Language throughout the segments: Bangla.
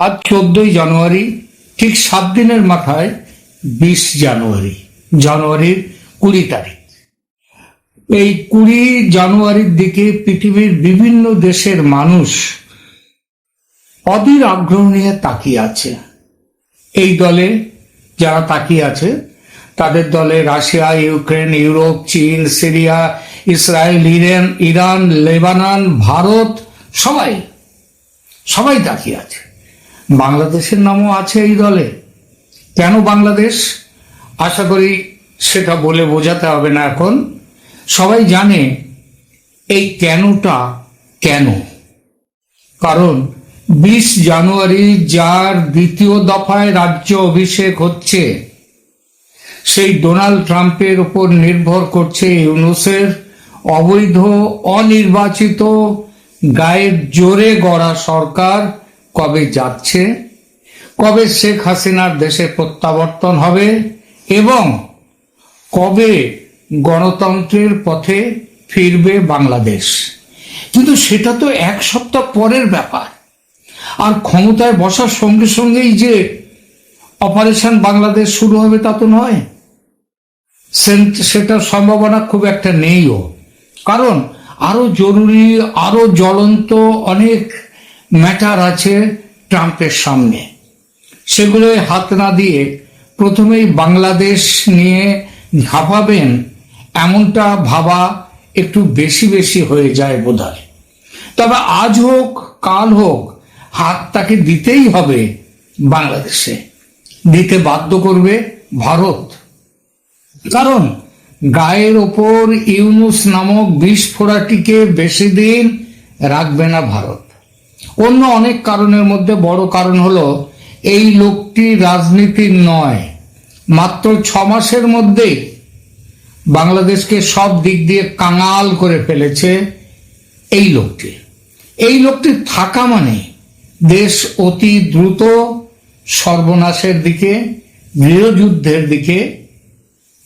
আজ চোদ্দই জানুয়ারি, ঠিক সাত দিনের মাথায় বিশ জানুয়ারি, জানুয়ারির কুড়ি তারিখ। এই কুড়ি জানুয়ারির দিকে পৃথিবীর বিভিন্ন দেশের মানুষ অধীর আগ্রহ নিয়ে তাকিয়ে আছে। এই দলে যারা তাকিয়ে আছে, তাদের দলে রাশিয়া, ইউক্রেন, ইউরোপ, চীন, Syria, Israel, Iran Iran, Lebanon, Bharat, সবাই সবাই তাকিয়ে আছে। বাংলাদেশের নামও আছে এই দলে। কেন বাংলাদেশ? আশা করি সেটা বলে বোঝাতে হবে না এখন। সবাই জানে এই কেনটা কেন। কারণ বিশ জানুয়ারি যার দ্বিতীয় দফায় রাজ্য অভিষেক হচ্ছে, সেই ডোনাল্ড ট্রাম্পের উপর নির্ভর করছে ইউনুসের অবৈধ, অনির্বাচিত, গায়ের জোরে গড়া সরকার। কবে যাচ্ছে, কবে শেখ হাসিনার দেশে প্রত্যাবর্তন হবে এবং কবে গণতন্ত্রের পথে ফিরবে বাংলাদেশ। কিন্তু সেটা তো এক সপ্তাহ পরের ব্যাপার। আর ক্ষমতায় বসার সঙ্গে সঙ্গেই যে অপারেশন বাংলাদেশ শুরু হবে তা তো নয়। সেটার সম্ভাবনা খুব একটা নেইও। কারণ আরও জরুরি, আরও জ্বলন্ত অনেক ম্যাটার আছে ট্রাম্পের সামনে। সেগুলোয় হাত না দিয়ে প্রথমেই বাংলাদেশ নিয়ে ঝাঁপাবেন এমনটা ভাবা একটু বেশি বেশি হয়ে যায় বোধহয়। তবে আজ হোক, কাল হোক, হাত তাকে দিতেই হবে বাংলাদেশে। দিতে বাধ্য করবে ভারত। কারণ গায়ের ওপর ইউনুস নামক বিষ ফোড়াটিকে বেশি দিন রাখবে না ভারত। অন্য অনেক কারণের মধ্যে বড় কারণ হলো, এই লোকটি রাজনীতির নয়। মাত্র ছ মাসের মধ্যেই বাংলাদেশকে সব দিক দিয়ে কাঙাল করে ফেলেছে এই লোকটি। এই লোকটি থাকা মানে দেশ অতি দ্রুত সর্বনাশের দিকে, গৃহযুদ্ধের দিকে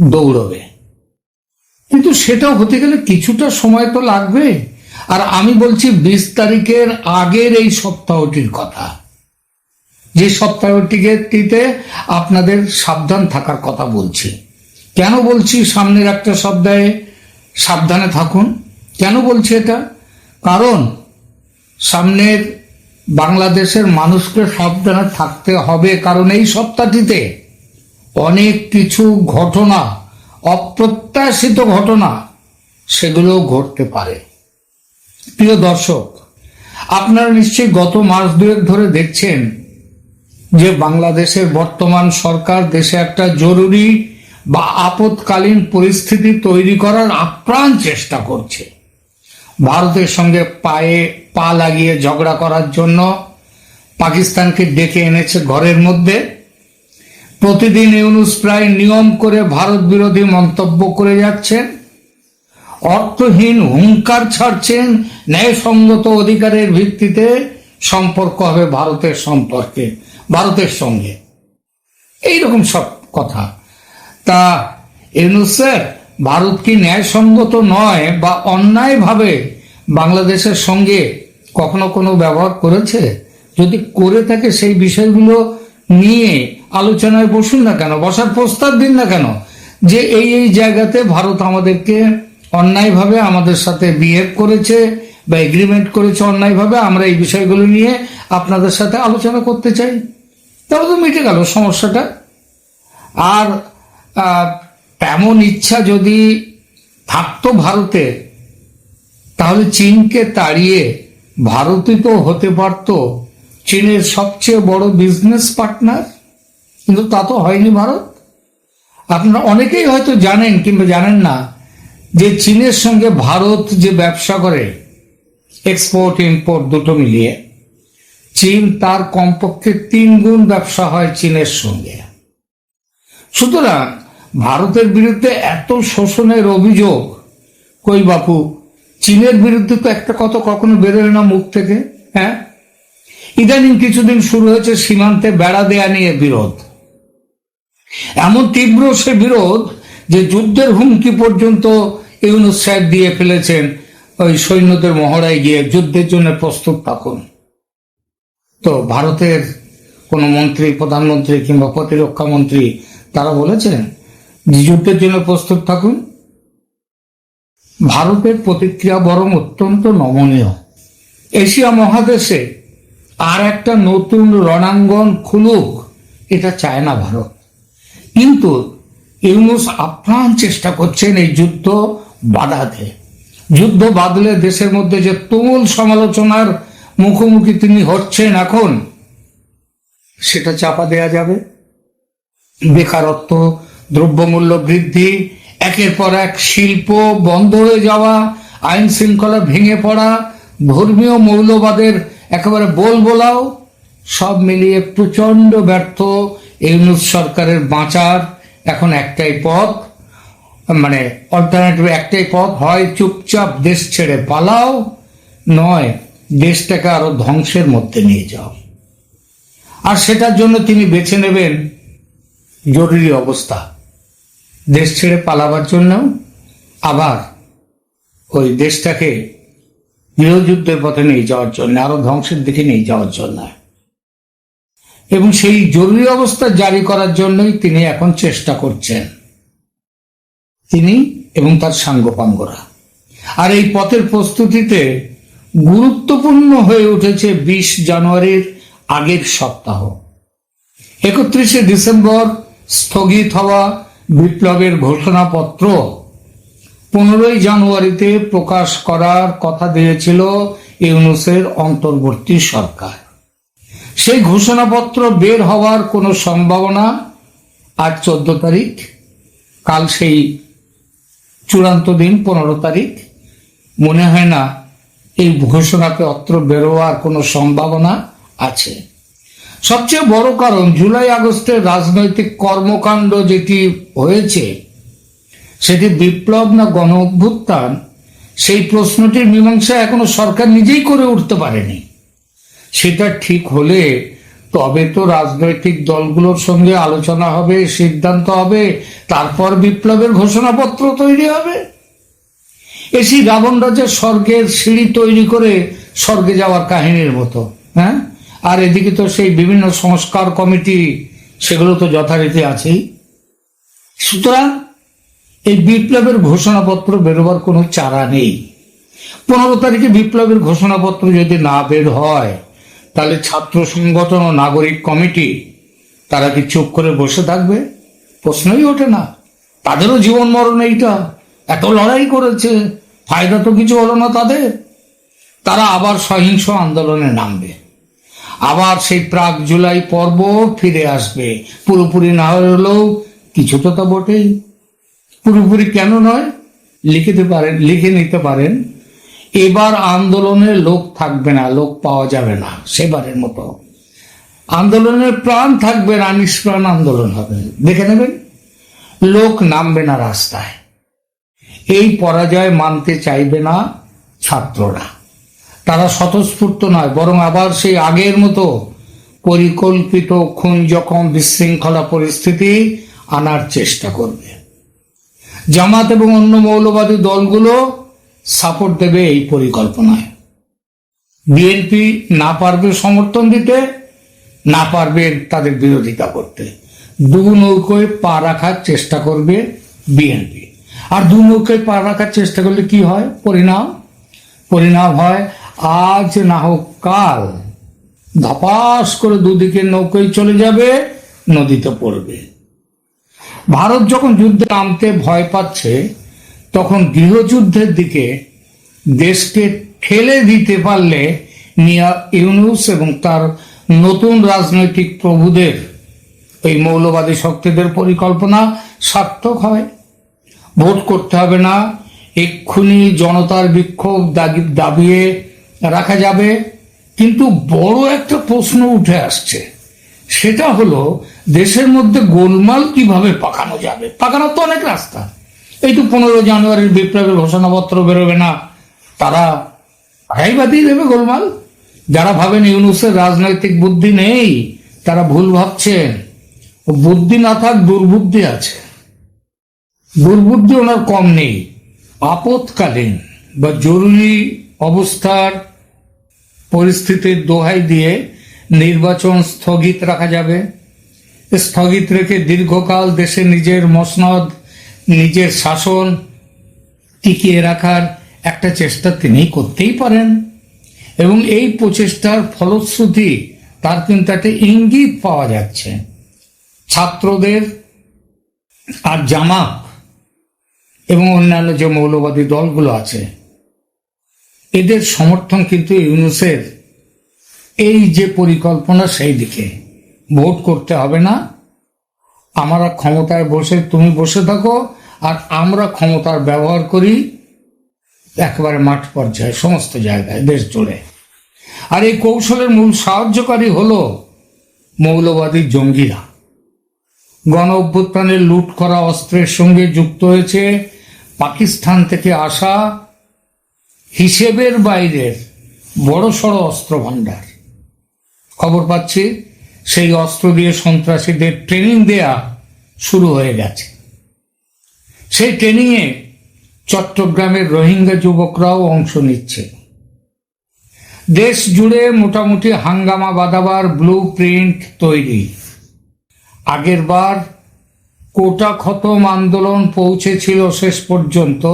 দৌড়বে। কিন্তু সেটা হতে গেলে কিছুটা সময় তো লাগবে। আর আমি বলছি বিশ তারিখের আগের এই সপ্তাহটির কথা। যে সপ্তাহটিকে আপনাদের সাবধান থাকার কথা বলছি। কেন বলছি সামনের একটা সপ্তাহে সাবধানে থাকুন? কেন বলছি এটা? কারণ সামনের বাংলাদেশের মানুষকে সাবধানে থাকতে হবে, কারণ এই সপ্তাহটিতে অনেক কিছু ঘটনা, অপ্রত্যাশিত ঘটনা সেগুলো ঘটতে পারে। প্রিয় দর্শক, আপনারা নিশ্চয়ই গত মাস দুয়েক ধরে দেখছেন যে বাংলাদেশের বর্তমান সরকার দেশে একটা জরুরি বা আপৎকালীন পরিস্থিতি তৈরি করার আপ্রাণ চেষ্টা করছে। ভারতের সঙ্গে পায়ে পা লাগিয়ে ঝগড়া করার জন্য পাকিস্তানকে ডেকে এনেছে ঘরের মধ্যে। প্রতিদিন ইউনুস প্রায় নিয়ম করে ভারত বিরোধী মন্তব্য করে যাচ্ছেন। অর্থহীন হুঙ্কার ছাড়ছেন ন্যায়সঙ্গত অধিকারের ভিত্তিতে সম্পর্ক হবে ভারতের সম্পর্কে, ভারতের সঙ্গে। এইরকম সব কথা। তা ইউনুস স্যার, ভারত কি ন্যায়সঙ্গত নয় বা অন্যায়ভাবে বাংলাদেশের সঙ্গে কখনো কোনো ব্যবহার করেছে? যদি করে থাকে সেই বিষয়গুলো নিয়ে আলোচনায় বসুন না কেন, বসার প্রস্তাব দিন না কেন যে এই এই জায়গাতে ভারত আমাদেরকে অন্যায়ভাবে আমাদের সাথে বিহেভ করেছে বা এগ্রিমেন্ট করেছে অন্যায়ভাবে, আমরা এই বিষয়গুলো নিয়ে আপনাদের সাথে আলোচনা করতে চাই। তাহলে তো মিটে গেল সমস্যাটা। আর তেমন ইচ্ছা যদি থাকতো ভারতে, তাহলে চীনকে তাড়িয়ে ভারতই তো হতে পারত চীনের সবচেয়ে বড় বিজনেস পার্টনার কিন্তু তা তো হয়নি ভারত। আপনারা অনেকেই হয়তো জানেন কিংবা জানেন না যে চীনের সঙ্গে ভারত যে ব্যবসা করে এক্সপোর্ট ইম্পোর্ট দুটো মিলিয়ে, চীন তার কমপক্ষে তিন গুণ ব্যবসা হয় চীনের সঙ্গে। সুতরাং ভারতের বিরুদ্ধে এত শোষণের অভিযোগ, কই বাপু, চীনের বিরুদ্ধে তো একটা কথা কখনো বেরোয় না মুখ থেকে হ্যাঁ? ইদানিং কিছুদিন শুরু হয়েছে সীমান্তে বেড়া দেয়া নিয়ে বিরোধ। এমন তীব্র সে বিরোধ যে যুদ্ধের হুমকি পর্যন্ত ইউনুস সাহেব দিয়ে ফেলেছেন ওই সৈন্যদের মহড়ায় গিয়ে যুদ্ধের জন্য প্রস্তুত থাকুন। তো ভারতের কোনো মন্ত্রী, প্রধানমন্ত্রী কিংবা প্রতিরক্ষা মন্ত্রী তারা বলেছেন যে যুদ্ধের জন্য প্রস্তুত থাকুন। ভারতের প্রতিক্রিয়া বরং অত্যন্ত নমনীয়। এশিয়া মহাদেশে আর একটা নতুন রণাঙ্গন খুলুক, এটা চায় না ভারত। কিন্তু ইউনুস আপ্রাণ চেষ্টা করছেন এই যুদ্ধ বাধাতে যুদ্ধ বাদলে দেশের মধ্যে যে তুমুল সমালোচনার মুখোমুখি তিনি হচ্ছেন এখন, সেটা চাপা দেয়া যাবে। বেকারত্ব, দ্রব্যমূল্য বৃদ্ধি, একের পর এক শিল্প বন্ধ হয়ে যাওয়া, আইন শৃঙ্খলা ভেঙে পড়া, ধর্মীয় মৌলবাদের একেবারে বল বোলাও, সব মিলিয়ে প্রচণ্ড ব্যর্থ ইউনুস সরকারের বাঁচার এখন একটাই পথ। মানে অল্টারনেটিভ একটাই পথ, হয় চুপচাপ দেশ ছেড়ে পালাও, নয় দেশটাকে আরও ধ্বংসের মধ্যে নিয়ে যাও। আর সেটার জন্য তিনি বেছে নেবেন জরুরি অবস্থা। দেশ ছেড়ে পালাবার জন্য আবার ওই দেশটাকে গৃহযুদ্ধের পথে নিয়ে যাওয়ার জন্য, আরও ধ্বংসের দিকে নিয়ে যাওয়ার জন্য। এবং সেই জরুরি অবস্থা জারি করার জন্যই তিনি এখন চেষ্টা করছেন। তিনি এবং তার সাঙ্গপাঙ্গরা। আর এই পথের প্রস্তুতিতে গুরুত্বপূর্ণ হয়ে উঠেছে বিশ জানুয়ারির আগের সপ্তাহ। একত্রিশে ডিসেম্বর স্থগিত হওয়া বিপ্লবের ঘোষণাপত্র পনেরোই জানুয়ারিতে প্রকাশ করার কথা দিয়েছিল ইউনুসের অন্তর্বর্তী সরকার। সেই ঘোষণাপত্র বের হওয়ার কোনো সম্ভাবনা আজ চোদ্দ তারিখ, কাল সেই চূড়ান্ত দিন পনেরো তারিখ। মনে হয় না এই ঘোষণাতে অত্র বেরোয়ার কোনো সম্ভাবনা আছে। সবচেয়ে বড় কারণ জুলাই আগস্টের রাজনৈতিক কর্মকাণ্ড যেটি হয়েছে, সেটি বিপ্লব না গণ অভ্যুত্থান? সেই প্রশ্নটির মীমাংসা এখনও সরকার নিজেই করে উঠতে পারেনি। সেটা ঠিক হলে তবে তো রাজনৈতিক দলগুলোর সঙ্গে আলোচনা হবে, সিদ্ধান্ত হবে, তারপর বিপ্লবের ঘোষণাপত্র তৈরি হবে। এসি রাবণ রাজের স্বর্গের সিঁড়ি তৈরি করে স্বর্গে যাওয়ার কাহিনীর মতো হ্যাঁ? আর এদিকে তো সেই বিভিন্ন সংস্কার কমিটি, সেগুলো তো যথারীতি আছেই। সুতরাং এই বিপ্লবের ঘোষণাপত্র বেরোবার কোনো চারা নেই। পনেরো তারিখে বিপ্লবের ঘোষণাপত্র যদি না বের হয় তাহলে ছাত্র সংগঠন ও নাগরিক কমিটি, তারা কি চুপ করে বসে থাকবে? প্রশ্নই ওঠে না। তাদেরও জীবন মরণ এইটা। এত লড়াই করেছে, ফায়দা তো কিছু হলো না তাদের। তারা আবার সহিংস আন্দোলনে নামবে। আবার সেই প্রাক জুলাই পর্ব ফিরে আসবে। পুরোপুরি না হলেও কিছু তো তা বটেই। পুরোপুরি কেন নয়? লিখিতে পারেন, লিখে নিতে পারেন। এবার আন্দোলনের লোক থাকবে না, লোক পাওয়া যাবে না, সেবারের মতো। আন্দোলনের প্রাণ থাকবে না, নিষ্প্রাণ আন্দোলন হবে। দেখে নেবেন, লোক নামবে না রাস্তায়। এই পরাজয় মানতে চাইবে না ছাত্ররা। তারা স্বতঃস্ফূর্ত নয়, বরং আবার সেই আগের মতো পরিকল্পিত খুন জখম বিশৃঙ্খলা পরিস্থিতি আনার চেষ্টা করবে। জামাত এবং অন্য মৌলবাদী দলগুলো সাপোর্ট দেবে এই পরিকল্পনায়। বিএনপি না পারবে সমর্থন দিতে, না পারবে তাদের বিরোধিতা করতে। দু নৌকোয় পা রাখার চেষ্টা করবে বিএনপি আর দু নৌকোয় পা রাখার চেষ্টা করলে কি হয়? পরিণাম? পরিণাম হয়, আজ না হোক কাল ধপাস করে দুদিকে নৌকোয় চলে যাবে, নদীতে পড়বে। ভারত যখন যুদ্ধে নামতে ভয় পাচ্ছে তখন গৃহযুদ্ধের দিকে দেশকে ঠেলে দিতে পারলে মিয়া ইউনুস এবং তার নতুন রাজনৈতিক প্রভুদের এই মৌলবাদী শক্তিদের পরিকল্পনা সার্থক হয় ভোট করতে হবে না, এক্ষুনি জনতার বিক্ষোভ দাবিয়ে রাখা যাবে। কিন্তু বড় একটা প্রশ্ন উঠে আসছে, সেটা হলো, দেশের মধ্যে গোলমাল কীভাবে পাকানো যাবে? পাকানোর তো অনেক রাস্তা। এই তো পনেরো জানুয়ারির বিপ্লবের ঘোষণাপত্র বেরোবে না। তারা আগাই বাদিয়ে দেবে গোলমাল। যারা ভাবেন ইউনুসের রাজনৈতিক বুদ্ধি নেই, তারা ভুল ভাবছেন। বুদ্ধি না থাক, দুর্বুদ্ধি আছে। দুর্বুদ্ধি ওনার কম নেই। আপৎকালীন বা জরুরি অবস্থার পরিস্থিতির দোহাই দিয়ে নির্বাচন স্থগিত রাখা যাবে। স্থগিত রেখে দীর্ঘকাল দেশে নিজের মসনদ নিজের শাসন টিকিয়ে রাখার একটা চেষ্টা তিনি করতেই পারেন। এবং এই প্রচেষ্টার ফলশ্রুতি তার কিন্তু একটা ইঙ্গিত পাওয়া যাচ্ছে। ছাত্রদের আর জামাত এবং অন্যান্য যে মৌলবাদী দলগুলো আছে, এদের সমর্থন কিন্তু ইউনুসের এই যে পরিকল্পনা সেই দিকে। ভোট করতে হবে না। আমরা ক্ষমতায় বসে, তুমি বসে থাকো আর আমরা ক্ষমতার ব্যবহার করি একেবারে মাঠ পর্যায়ে, সমস্ত জায়গায়, দেশ জুড়ে। আর এই কৌশলের মূল সাহায্যকারী হল মৌলবাদী জঙ্গিরা। গণ অভ্যুত্থানের লুট করা অস্ত্রের সঙ্গে যুক্ত হয়েছে পাকিস্তান থেকে আসা হিসেবের বাইরের বড় সড়ো অস্ত্র ভাণ্ডার খবর পাচ্ছি, সেই অস্ত্র দিয়ে সন্ত্রাসীদের ট্রেনিং দেয়া শুরু হয়ে গেছে। সেই ট্রেনিংয়ে চট্টগ্রামের রোহিঙ্গা যুবকরাও অংশ নিচ্ছে। দেশ জুড়ে মোটামুটি হাঙ্গামা বাদাবার ব্লু প্রিন্ট তৈরি। আগের বার কোটা খতম আন্দোলন পৌঁছেছিল শেষ পর্যন্ত,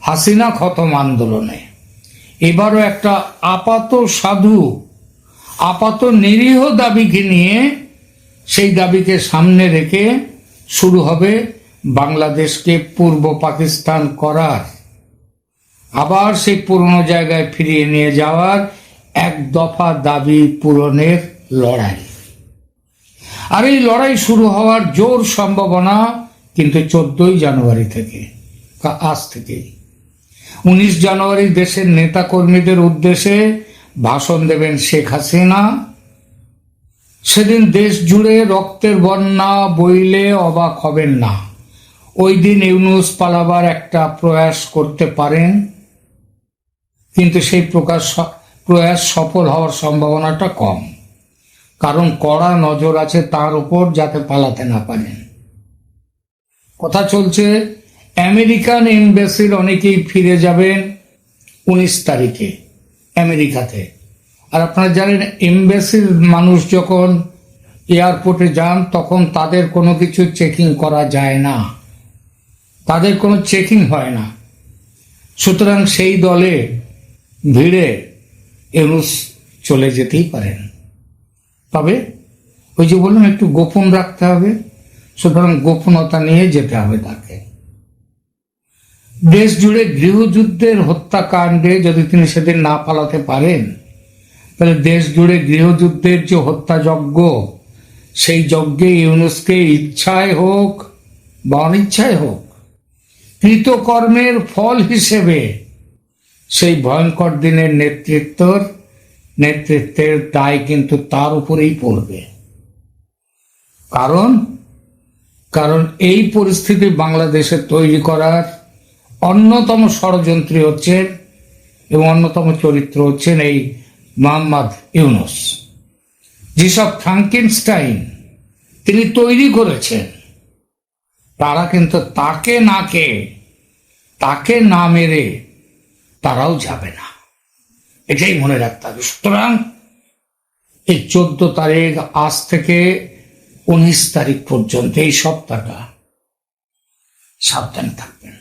হাসিনা খতম আন্দোলনে। এবারও একটা আপাত সাধু, আপাত নিরীহ দাবিকে নিয়ে সেই দাবিকে সামনে রেখে শুরু হবে বাংলাদেশকে পূর্ব পাকিস্তান করার, আবার সেই পুরনো জায়গায় ফিরিয়ে নিয়ে যাওয়ার এক দফা দাবি পূরণের লড়াই। আর এই লড়াই শুরু হওয়ার জোর সম্ভাবনা কিন্তু চোদ্দই জানুয়ারি থেকে আজ থেকেই। উনিশ জানুয়ারি দেশের নেতাকর্মীদের উদ্দেশ্যে ভাষণ দেবেন শেখ হাসিনা। সেদিন দেশ জুড়ে রক্তের বন্যা বইলে অবাক হবেন না। ওই দিন ইউনুস পালাবার একটা প্রয়াস করতে পারেন, কিন্তু সেই প্রকাশ প্রয়াস সফল হওয়ার সম্ভাবনাটা কম। কারণ কড়া নজর আছে তার উপর যাতে পালাতে না পারেন। কথা চলছে, আমেরিকান এমবেসির অনেকেই ফিরে যাবেন উনিশ তারিখে আমেরিকাতে। আর আপনারা জানেন এমবেসির মানুষ যখন এয়ারপোর্টে যান, তখন তাদের কোনো কিছু চেকিং করা যায় না। তাদের কোনো চেকিং হয় না। সুতরাং সেই দলে ভিড়ে এরুস চলে যেতেই পারেন। তবে ওই যে বললাম, একটু গোপন রাখতে হবে। সুতরাং গোপনতা নিয়ে যেতে হবে তাকে। দেশ জুড়ে গৃহযুদ্ধের হত্যাকাণ্ডে যদি তিনি সেদিন না পালাতে পারেন, তাহলে দেশ জুড়ে গৃহযুদ্ধের যে হত্যাযজ্ঞ, সেই যজ্ঞে ইউনুসকে ইচ্ছায় হোক বা অনিচ্ছায় হোক কৃতকর্মের ফল হিসেবে। সেই ভয়ঙ্কর দিনের নেতৃত্বর, নেতৃত্বের দায় কিন্তু তার উপরেই পড়বে। কারণ কারণ এই পরিস্থিতি বাংলাদেশে তৈরি করার অন্যতম ষড়যন্ত্রী হচ্ছেন এবং অন্যতম চরিত্র হচ্ছেন এই মোহাম্মদ ইউনুস। যেসব ফ্রাঙ্কেনস্টাইন তিনি তৈরি করেছেন তারা কিন্তু তাকে না কে, তাকে না মেরে তারাও যাবে না। এটাই মনে রাখতে হবে। সুতরাং এই চোদ্দ তারিখ আজ থেকে উনিশ তারিখ পর্যন্ত এই সপ্তাহটা সাবধানে থাকবেন।